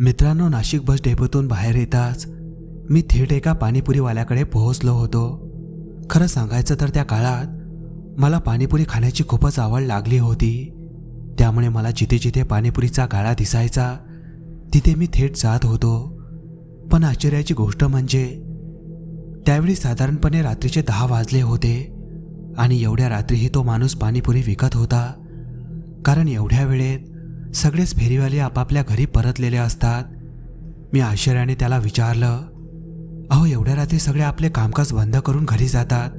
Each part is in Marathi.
मित्रांनो नाशिक बस डेपोतून बाहेर येताच मी थेट एका पाणीपुरीवाल्याकडे पोहोचलो होतो. खरं सांगायचं तर त्या काळात मला पाणीपुरी खाण्याची खूपच आवड लागली होती. त्यामुळे मला जिथे जिथे पाणीपुरीचा गाळा दिसायचा तिथे मी थेट जात होतो. पण आश्चर्याची गोष्ट म्हणजे त्यावेळी साधारणपणे रात्रीचे दहा वाजले होते आणि एवढ्या रात्रीही तो माणूस पाणीपुरी विकत होता. कारण एवढ्या वेळेत सगळेच फेरीवाले आपापल्या घरी परतलेले असतात. मी आश्चर्याने त्याला विचारलं अहो एवढ्या रात्री सगळे आपले कामकाज बंद करून घरी जातात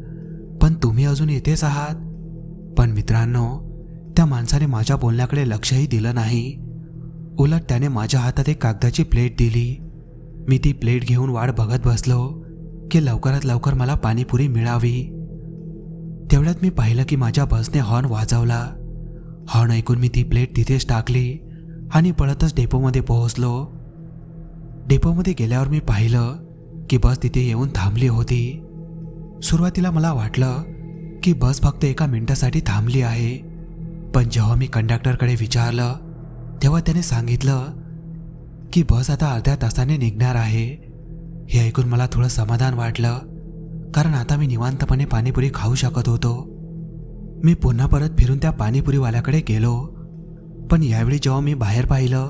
पण तुम्ही अजून येतेच आहात? पण मित्रांनो त्या माणसाने माझ्या बोलण्याकडे लक्षही दिलं नाही. उलट त्याने माझ्या हातात एक कागदाची प्लेट दिली. मी ती प्लेट घेऊन वाट बघत बसलो की लवकरात लवकर मला पाणीपुरी मिळावी. तेवढ्यात मी पाहिलं की माझ्या बसने हॉर्न वाजवला. हॉर्न ऐकून मी ती प्लेट तिथेच टाकली आणि पळतच डेपोमध्ये पोहोचलो. डेपोमध्ये गेल्यावर मी पाहिलं की बस तिथे येऊन थांबली होती. सुरुवातीला मला वाटलं की बस फक्त एका मिनिटासाठी थांबली आहे. पण जेव्हा मी कंडक्टरकडे विचारलं तेव्हा त्याने सांगितलं की बस आता अर्ध्या तासाने निघणार आहे. हे ऐकून मला थोडं समाधान वाटलं कारण आता मी निवांतपणे पाणीपुरी खाऊ शकत होतो. मी पुन्हा परत फिरून त्या पाणीपुरीवाल्याकडे गेलो. पण यावेळी जेव्हा मी बाहेर पाहिलं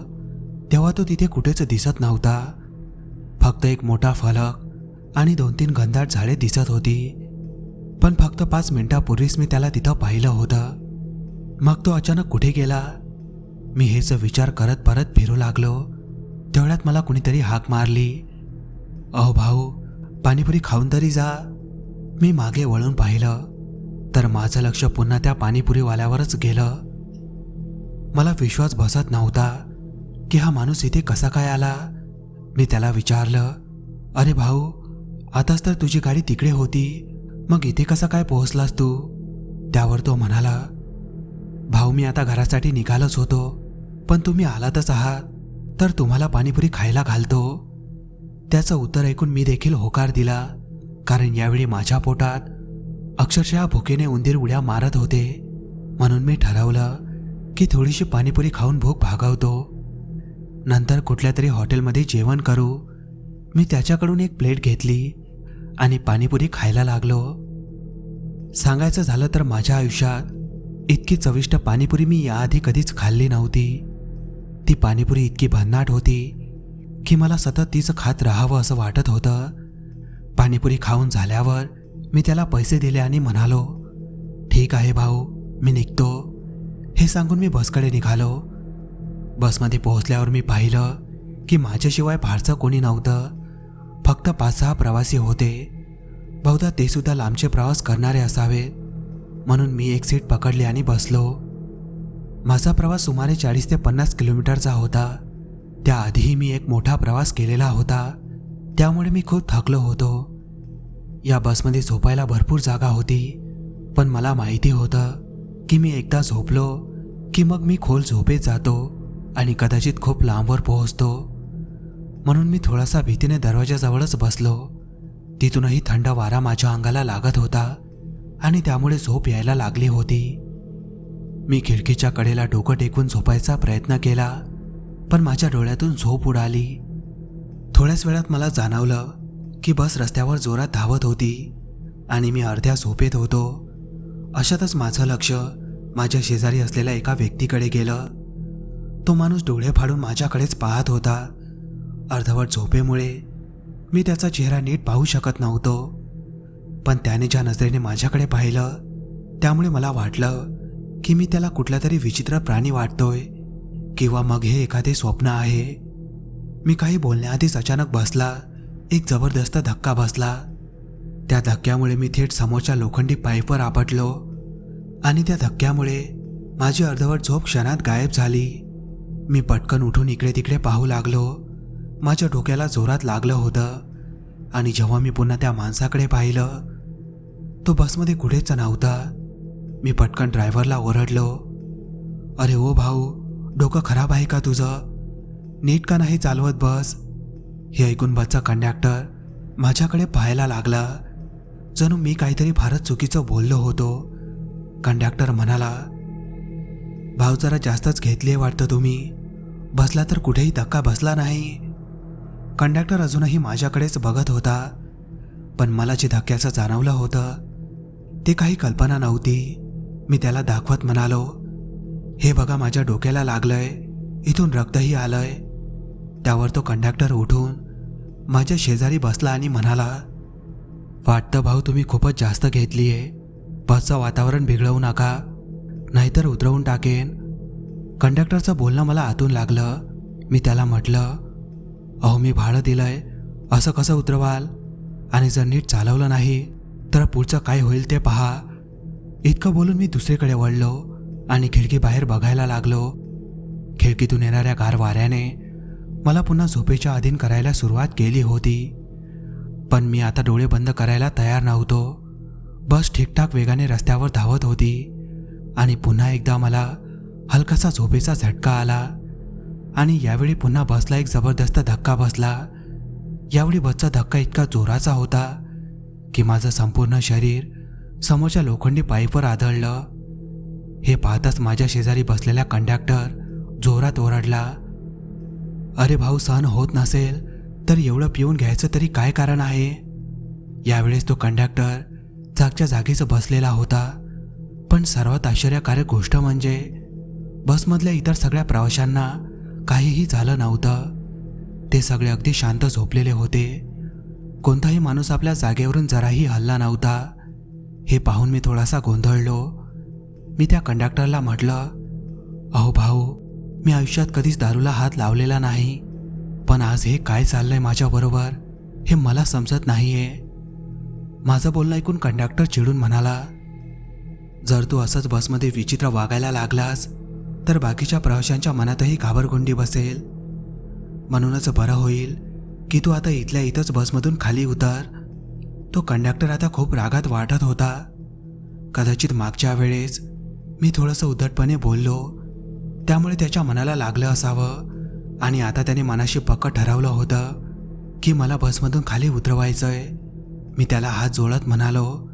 तेव्हा तो तिथे कुठेच दिसत नव्हता. फक्त एक मोठा फलक आणि दोन तीन घनदाट झाडे दिसत होती. पण फक्त पाच मिनिटापूर्वीच मी त्याला तिथं पाहिलं होतं. मग तो अचानक कुठे गेला? मी हेच विचार करत परत फिरू लागलो. तेवढ्यात मला कुणीतरी हाक मारली. अहो भाऊ पाणीपुरी खाऊन तरी जा. मी मागे वळून पाहिलं. तर माझं लक्ष पुन्हा त्या पाणीपुरीवाल्यावरच गेलं. मला विश्वास बसत नव्हता की हा माणूस इथे कसा काय आला. मी त्याला विचारलं अरे भाऊ आताच तर तुझी गाडी तिकडे होती. मग इथे कसा काय पोहोचलास तू? त्यावर तो म्हणाला भाऊ मी आता घरासाठी निघालच होतो पण तुम्ही आलातच आहात तर तुम्हाला पाणीपुरी खायला घालतो. त्याचं उत्तर ऐकून मी देखील होकार दिला कारण यावेळी माझ्या पोटात अक्षरशः भुकेने उंदीर उड्या मारत होते. म्हणून मी ठरवलं की थोडीशी पाणीपुरी खाऊन भूक भागवतो. नंतर कुठल्या तरी हॉटेलमध्ये जेवण करू. मी त्याच्याकडून एक प्लेट घेतली आणि पाणीपुरी खायला लागलो. सांगायचं झालं तर माझ्या आयुष्यात इतकी चविष्ट पाणीपुरी मी याआधी कधीच खाल्ली नव्हती. ती पाणीपुरी इतकी भन्नाट होती की मला सतत तीच खात राहावं असं वाटत होतं. पाणीपुरी खाऊन झाल्यावर मी त्याला पैसे दिले आणि म्हणालो ठीक आहे भाऊ मी निघतो. हे सांगून मी बसकडे निघालो. बसमध्ये पोहोचल्यावर मी पाहिलं की माझ्याशिवाय फारसं कोणी नव्हतं. फक्त पाच सहा प्रवासी होते. बहुधा ते सुद्धा लांबचे प्रवास करणारे असावेत म्हणून मी एक सीट पकडली आणि बसलो. माझा प्रवास सुमारे चाळीस ते पन्नास किलोमीटरचा होता. त्याआधीही मी एक मोठा प्रवास केलेला होता. त्यामुळे मी खूप थकलो होतो. या बसमध्ये झोपायला भरपूर जागा होती पण मला माहिती होतं की मी एकदा झोपलो की मग मी खोल झोपेत जातो आणि कदाचित खूप लांबवर पोहोचतो. म्हणून मी थोडासा भीतीने दरवाजाजवळच बसलो. तिथूनही थंड वारा माझ्या अंगाला लागत होता आणि त्यामुळे झोप यायला लागली होती. मी खिडकीच्या कडेला डोकं टेकून झोपायचा प्रयत्न केला पण माझ्या डोळ्यातून झोप उडाली. थोड्याच वेळात मला जाणवलं की बस रस्त्यावर जोरात धावत होती आणि मी अर्ध्या झोपेत होतो. अशातच माझं लक्ष माझ्या शेजारी असलेल्या एका व्यक्तीकडे गेलं. तो माणूस डोळे फाडून माझ्याकडेच पाहत होता. अर्धवट झोपेमुळे मी त्याचा चेहरा नीट पाहू शकत नव्हतो. पण त्याने ज्या नजरेने माझ्याकडे पाहिलं त्यामुळे मला वाटलं की मी त्याला कुठला तरी विचित्र प्राणी वाटतोय किंवा मग हे एखादे स्वप्न आहे. मी काही बोलण्याआधीच अचानक बसला एक जबरदस्त धक्का बसला. त्या धक्क्यामुळे मी थेट समोरच्या लोखंडी पाईपवर आपटलो आणि त्या धक्क्यामुळे माझी अर्धवट झोप क्षणात गायब झाली. मी पटकन उठून इकडे तिकडे पाहू लागलो. माझ्या डोक्याला जोरात लागलं होतं आणि जेव्हा मी पुन्हा त्या माणसाकडे पाहिलं तो बसमध्ये कुठेच नव्हता. मी पटकन ड्रायव्हरला ओरडलो. अरे ओ भाऊ डोकं खराब आहे का तुझं? नीट का नाही चालवत बस? हे ऐकून बसचा कंडक्टर माझ्याकडे पाहायला लागला. जणू मी काहीतरी फारच चुकीचं बोललो होतो. कंडक्टर म्हणाला भाव जरा जास्तच घेतली वाटतं तुम्ही. बसला तर कुठेही धक्का बसला नाही. कंडक्टर अजूनही माझ्याकडेच बघत होता पण मला जे धक्क्याचं जाणवलं होतं ते काही कल्पना नव्हती. मी त्याला दाखवत म्हणालो हे बघा माझ्या डोक्याला लागलंय. इथून रक्तही आलंय. त्यावर तो कंडक्टर उठून माझ्या शेजारी बसला आणि म्हणाला वाटतं भाऊ तुम्ही खूपच जास्त घेतली आहे बसचं वातावरण बिघडवू नका. नाहीतर उतरवून टाकेन. कंडक्टरचं बोलणं मला आतून लागलं. मी त्याला म्हटलं अहो मी भाडं दिलंय. असं कसं उतरवाल? आणि जर नीट चालवलं नाही तर पुढचं काय होईल ते पहा. इतकं बोलून मी दुसरीकडे वळलो आणि खिडकी बाहेर बघायला लागलो. खिडकीतून येणाऱ्या गार वाऱ्याने मला पुन्हा झोपेच्या अधीन करायला सुरुवात केली होती. पण मी आता डोळे बंद करायला तयार नव्हतो. बस ठीकठाक वेगाने रस्त्यावर धावत होती आणि पुन्हा एकदा मला हलकासा झोपेचा झटका आला आणि यावेळी पुन्हा बसला एक जबरदस्त धक्का बसला. यावेळी बसचा धक्का इतका जोराचा होता की माझं संपूर्ण शरीर समोरच्या लोखंडी पाईपवर आदळलं. हे पाहताच माझ्या शेजारी बसलेला कंडक्टर जोरात ओरडला अरे भाऊ सहन होत नसेल तर एवढं पिऊन घ्यायचं तरी काय कारण आहे? यावेळेस तो कंडक्टर जागच्या जागीच बसलेला होता. पण सर्वात आश्चर्यकारक गोष्ट म्हणजे बसमधल्या इतर सगळ्या प्रवाशांना काहीही झालं नव्हतं. ते सगळे अगदी शांत झोपलेले होते. कोणताही माणूस आपल्या जागेवरून जराही हल्ला नव्हता. हे पाहून मी थोडासा गोंधळलो. मी त्या कंडक्टरला म्हटलं अहो भाऊ मी आयुष्यात कधीच दारूला हात लावलेला नाही. पण आज हे काय चाललंय माझ्याबरोबर हे मला समजत नाहीये. माझं बोलणं ऐकून कंडक्टर चिडून म्हणाला जर तू असंच बसमध्ये विचित्र वागायला लागलास तर बाकीच्या प्रवाशांच्या मनातही घाबरगुंडी बसेल. म्हणूनच बरं होईल की तू आता इथल्या इथंच बसमधून खाली उतर. तो कंडक्टर आता खूप रागात वाटत होता. कदाचित मागच्या वेळेस मी थोडंसं उद्धटपणे बोललो त्यामुळे त्याच्या मनाला लागलं असावं. आणि आता त्याने मनाशी पक्क ठरवलं होतं की मला बसमधून खाली उतरवायचंय. मी त्याला हात जोडत म्हणालो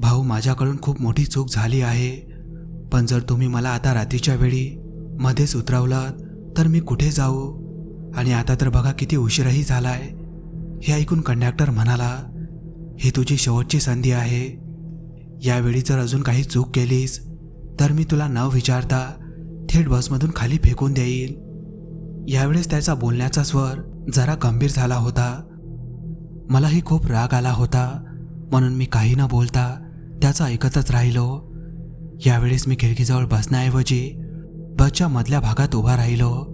भाऊ माझ्याकडून खूप मोठी चूक झाली आहे. पण जर तुम्ही मला आता रात्रीच्या वेळी मध्येच उतरवलं तर मी कुठे जाऊ? आणि आता तर बघा किती उशीरही झालाय. हे ऐकून कंडक्टर म्हणाला ही तुझी शेवटची संधी आहे. यावेळी जर अजून काही चूक केलीस तर मी तुला न विचारता थेट बसमधून खाली फेकून देईल. यावेळेस त्याचा बोलण्याचा स्वर जरा गंभीर झाला होता. मलाही खूप राग आला होता. म्हणून मी काही न बोलता त्याचा ऐकतच राहिलो. यावेळेस मी खिडकीजवळ बसण्याऐवजी बसच्या मधल्या भागात उभा राहिलो.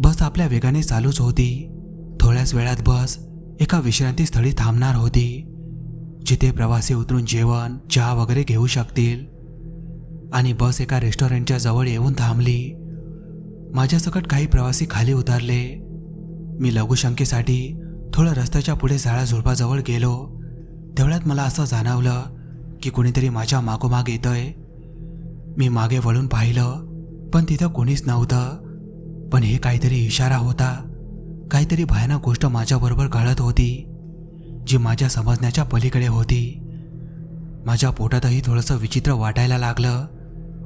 बस आपल्या वेगाने चालूच होती. थोड्याच वेळात बस एका विश्रांतीस्थळी थांबणार होती. जिथे प्रवासी उतरून जेवण चहा वगैरे घेऊ शकतील. आणि बस एका रेस्टॉरंटच्या जवळ येऊन थांबली. माझ्यासकट काही प्रवासी खाली उतरले. मी लघुशंकेसाठी थोडं रस्त्याच्या पुढे झाडाझुडपाजवळ गेलो. तेवढ्यात मला असं जाणवलं की कुणीतरी माझ्या मागोमाग येतंय. मी मागे वळून पाहिलं पण तिथं कोणीच नव्हतं. पण हे काहीतरी इशारा होता. काहीतरी भयानक गोष्ट माझ्याबरोबर घडत होती जी माझ्या समजण्याच्या पलीकडे होती. माझ्या पोटातही थोडंसं विचित्र वाटायला लागलं.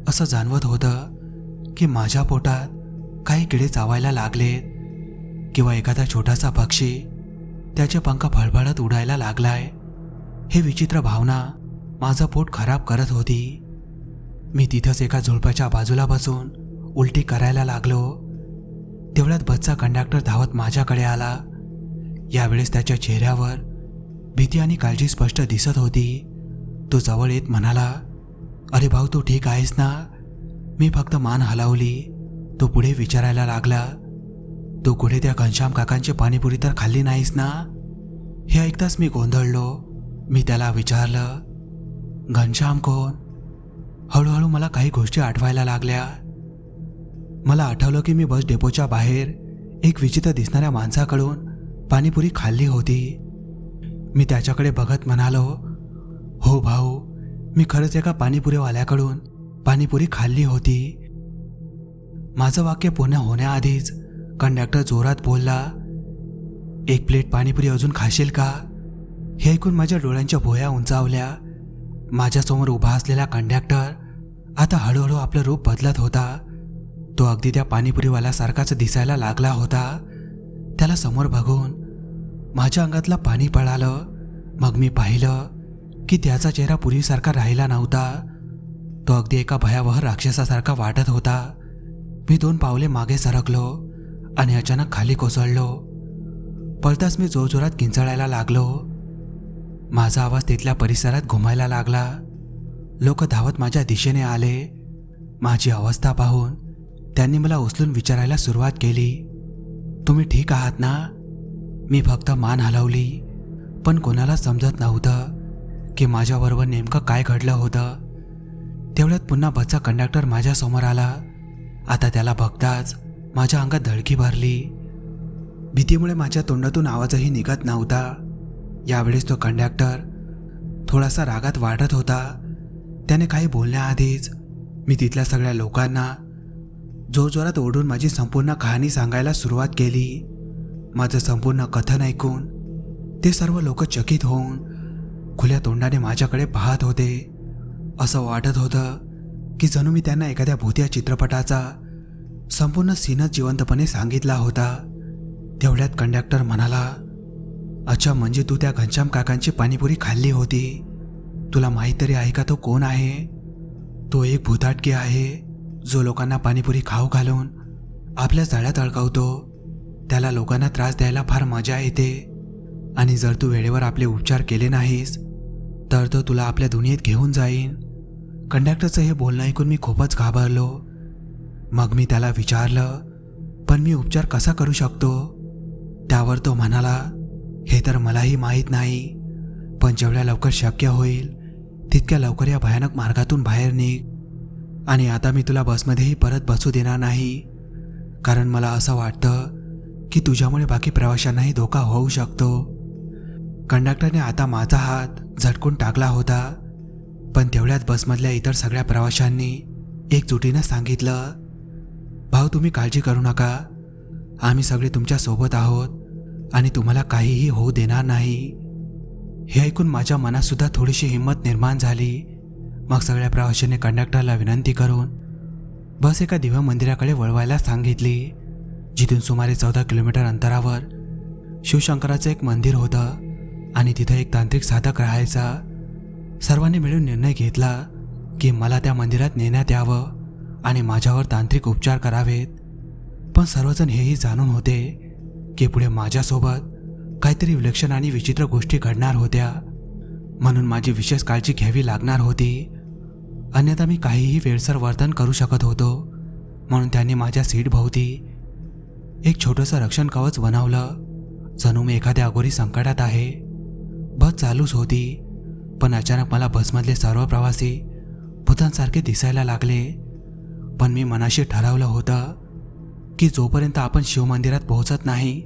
असं जाणवत होतं की माझ्या पोटात काही किडे चावायला लागलेत किंवा एखादा छोटासा पक्षी त्याचे पंख फळफळत उडायला लागलाय. हे विचित्र भावना माझं पोट खराब करत होती. मी तिथंच एका झुडपाच्या बाजूला बसून उलटी करायला लागलो. तेवढ्यात बसचा कंडक्टर धावत माझ्याकडे आला. यावेळेस त्याच्या चेहऱ्यावर भीती आणि काळजी स्पष्ट दिसत होती. तो जवळ येत म्हणाला अरे भाऊ तू ठीक आहेस ना? मी फक्त मान हलवली. तो पुढे विचारायला लागला तू कुठे त्या घनश्याम काकांची पाणीपुरी तर खाल्ली नाहीस ना? हे ऐकताच मी गोंधळलो. मी त्याला विचारलं घनश्याम कोण? हळूहळू मला काही गोष्टी आठवायला लागल्या. मला आठवलं की मी बस डेपोच्या बाहेर एक विचित्र दिसणाऱ्या माणसाकडून पाणीपुरी खाल्ली होती. मी त्याच्याकडे बघत म्हणालो हो भाऊ मी खरंच एका पाणीपुरीवाल्याकडून पाणीपुरी खाल्ली होती. माझं वाक्य पूर्ण होण्याआधीच कंडक्टर जोरात बोलला एक प्लेट पाणीपुरी अजून खाशील का? हे ऐकून माझ्या डोळ्यांच्या भोया उंचावल्या. माझ्यासमोर उभा असलेला कंडक्टर आता हळूहळू आपलं रूप बदलत होता. तो अगदी त्या पाणीपुरीवाल्यासारखाच दिसायला लागला होता. त्याला समोर बघून माझ्या अंगातला पाणी पळालं. मग मी पाहिलं की त्याचा चेहरा पूर्वीसारखा राहिला नव्हता. तो अगदी एका भयावह राक्षसासारखा वाटत होता. मी दोन पावले मागे सरकलो आणि अचानक खाली कोसळलो. पळताच मी जोरजोरात किंचळायला लागलो. माझा आवाज तिथल्या परिसरात घुमायला लागला. लोक धावत माझ्या दिशेने आले. माझी अवस्था पाहून त्यांनी मला उचलून विचारायला सुरुवात केली. तुम्ही ठीक आहात ना? मी फक्त मान हलवली पण कोणाला समजत नव्हतं. की माझ्याबरोबर नेमकं काय घडलं होतं? तेवढ्यात पुन्हा बसचा कंडक्टर माझ्यासमोर आला. आता त्याला बघताच माझ्या अंगात धडकी भरली. भीतीमुळे माझ्या तोंडातून आवाजही निघत नव्हता. यावेळेस तो कंडक्टर थोडासा रागात वाढत होता. त्याने काही बोलण्याआधीच मी तिथल्या सगळ्या लोकांना जोरजोरात ओढून माझी संपूर्ण कहाणी सांगायला सुरुवात केली. माझं संपूर्ण कथन ऐकून ते सर्व लोक चकित होऊन खुल्या तोंडाने माझ्याकडे पाहत होते. असं वाटत होतं की जणू मी त्यांना एखाद्या भूतिया चित्रपटाचा संपूर्ण सीनच जिवंतपणे सांगितला होता. तेवढ्यात कंडक्टर म्हणाला अच्छा म्हणजे तू त्या घनश्याम काकांची पाणीपुरी खाल्ली होती. तुला माहीत तरी आहे का तो कोण आहे? तो एक भूताटकी आहे जो लोकांना पाणीपुरी खाऊ घालून आपल्या जाळ्यात अडकवतो. त्याला लोकांना त्रास द्यायला फार मजा येते. आणि जर तू वेळेवर आपले उपचार केले नाहीस तर तो तुला आपल्या दुनियेत घेऊन जाईन. कंडक्टरचं हे बोलणं ऐकून मी खूपच घाबरलो. मग मी त्याला विचारलं पण मी उपचार कसा करू शकतो? त्यावर तो म्हणाला हे तर मलाही माहीत नाही पण जेवढ्या लवकर शक्य होईल तितक्या लवकर या भयानक मार्गातून बाहेर निघ. आणि आता मी तुला बसमध्येही परत बसू देणार नाही. कारण मला असं वाटतं की तुझ्यामुळे बाकी प्रवाशांनाही धोका होऊ शकतो. कंडक्टरने आता माझा हात झटकून टाकला होता पण तेवढ्यात बसमधल्या इतर सगळ्या प्रवाशांनी एकजुटीनं सांगितलं भाऊ तुम्ही काळजी करू नका. आम्ही सगळे तुमच्यासोबत आहोत आणि तुम्हाला काहीही होऊ देणार नाही. हे ऐकून माझ्या मनातसुद्धा थोडीशी हिंमत निर्माण झाली. मग सगळ्या प्रवाशांनी कंडक्टरला विनंती करून बस एका दिव्या मंदिराकडे वळवायला सांगितली जिथून सुमारे चौदा किलोमीटर अंतरावर शिवशंकराचं एक मंदिर होतं. आणि तिथं एक तांत्रिक साधक राहायचा. सर्वांनी मिळून निर्णय घेतला की मला त्या मंदिरात नेण्यात यावं आणि माझ्यावर तांत्रिक उपचार करावेत. पण सर्वजण हेही जाणून होते की पुढे माझ्यासोबत काहीतरी विलक्षण आणि विचित्र गोष्टी घडणार होत्या. म्हणून माझी विशेष काळजी घ्यावी लागणार होती. अन्यथा मी काहीही वेळसर वर्तन करू शकत होतो म्हणून त्यांनी माझ्या सीटभोवती एक छोटंसं रक्षण कवच बनवलं जणू मी एखाद्या अगोरी संकटात आहे. बस चालूच होती. पण अचानक मला बसमधले सर्व प्रवासी भूतांसारखे दिसायला लागले. पण मी मनाशी ठरवलं होतं की जोपर्यंत आपण शिवमंदिरात पोहोचत नाही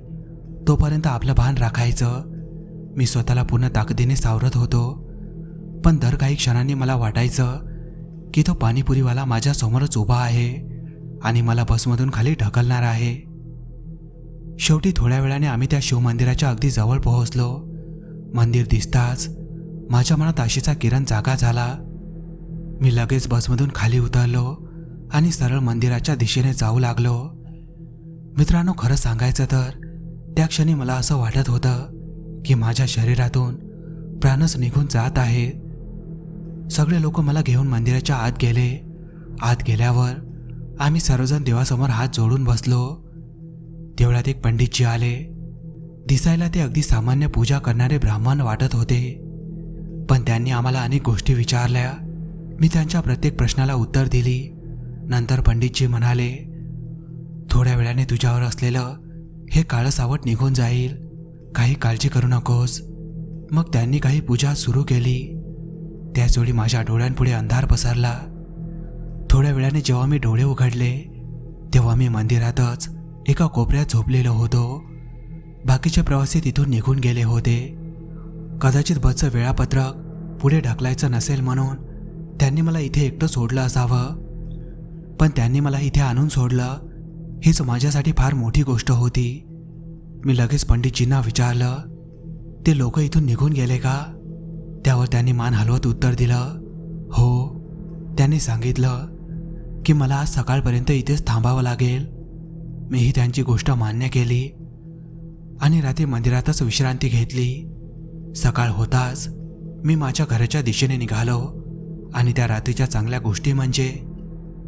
तोपर्यंत आपलं भान राखायचं. मी स्वतःला पूर्ण ताकदीने सावरत होतो. पण दर काही क्षणांनी मला वाटायचं की तो पाणीपुरीवाला माझ्या समोरच उभा आहे आणि मला बसमधून खाली ढकलणार आहे. शेवटी थोड्या वेळाने आम्ही त्या शिवमंदिराच्या अगदी जवळ पोहोचलो. मंदिर दिसताच माझ्या मनात आशेचा किरण जागा झाला. मी लगेच बसमधून खाली उतरलो आणि सरळ मंदिराच्या दिशेने जाऊ लागलो. मित्रांनो खरं सांगायचं तर त्या क्षणी मला असं वाटत होतं की माझ्या शरीरातून प्राणच निघून जात आहे सगळे लोक मला घेऊन मंदिराच्या आत गेले. आत गेल्यावर आम्ही सर्वजण देवासमोर हात जोडून बसलो. तेवढ्यात एक पंडितजी आले. दिसायला ते अगदी सामान्य पूजा करणारे ब्राह्मण वाटत होते. पण त्यांनी आम्हाला अनेक गोष्टी विचारल्या. मी त्यांच्या प्रत्येक प्रश्नाला उत्तर दिली. नंतर पंडितजी म्हणाले थोड्या वेळाने तुझ्यावर असलेलं हे काळं सावट निघून जाईल. काही काळजी करू नकोस. मग त्यांनी काही पूजा सुरू केली. त्याचवेळी माझ्या डोळ्यांपुढे अंधार पसरला. थोड्या वेळाने जेव्हा मी डोळे उघडले तेव्हा मी मंदिरातच एका कोपऱ्यात झोपलेलो होतो. बाकीचे प्रवासी तिथून निघून गेले होते. कदाचित बसचं वेळापत्रक पुढे ढकलायचं नसेल म्हणून त्यांनी मला इथे एकटं सोडलं असावं. पण त्यांनी मला इथे आणून सोडलं हीच माझ्यासाठी फार मोठी गोष्ट होती. मी लगेच पंडितजींना विचारलं ते लोक इथून निघून गेले का? त्यावर त्यांनी मान हलवत उत्तर दिलं हो. त्यांनी सांगितलं की मला आज सकाळपर्यंत इथेच थांबावं लागेल. मीही त्यांची गोष्ट मान्य केली. आणि रात्री मंदिरातच विश्रांती घेतली. सकाळ होताच मी माझ्या घराच्या दिशेने निघालो आणि त्या रात्रीच्या चांगल्या गोष्टी म्हणजे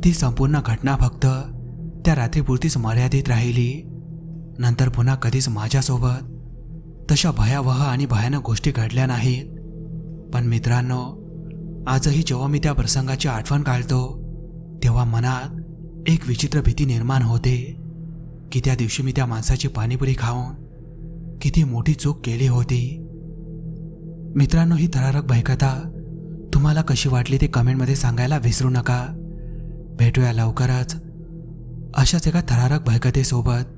ती संपूर्ण घटना फक्त त्या रात्रीपुरतीच मर्यादित राहिली. नंतर पुन्हा कधीच माझ्यासोबत तशा भयावह आणि भयानक गोष्टी घडल्या नाहीत. पण मित्रांनो आजही जेव्हा मी त्या प्रसंगाची आठवण काढतो तेव्हा मनात एक विचित्र भीती निर्माण होते की त्या दिवशी मी त्या माणसाची पाणीपुरी खाऊन किती मोठी चूक केली होती. मित्रांनो ही थरारक भयकथा तुम्हाला कशी वाटली ते कमेंटमध्ये सांगायला विसरू नका. भेटूया लवकरच अशाच एका थरारक भयकथेसोबत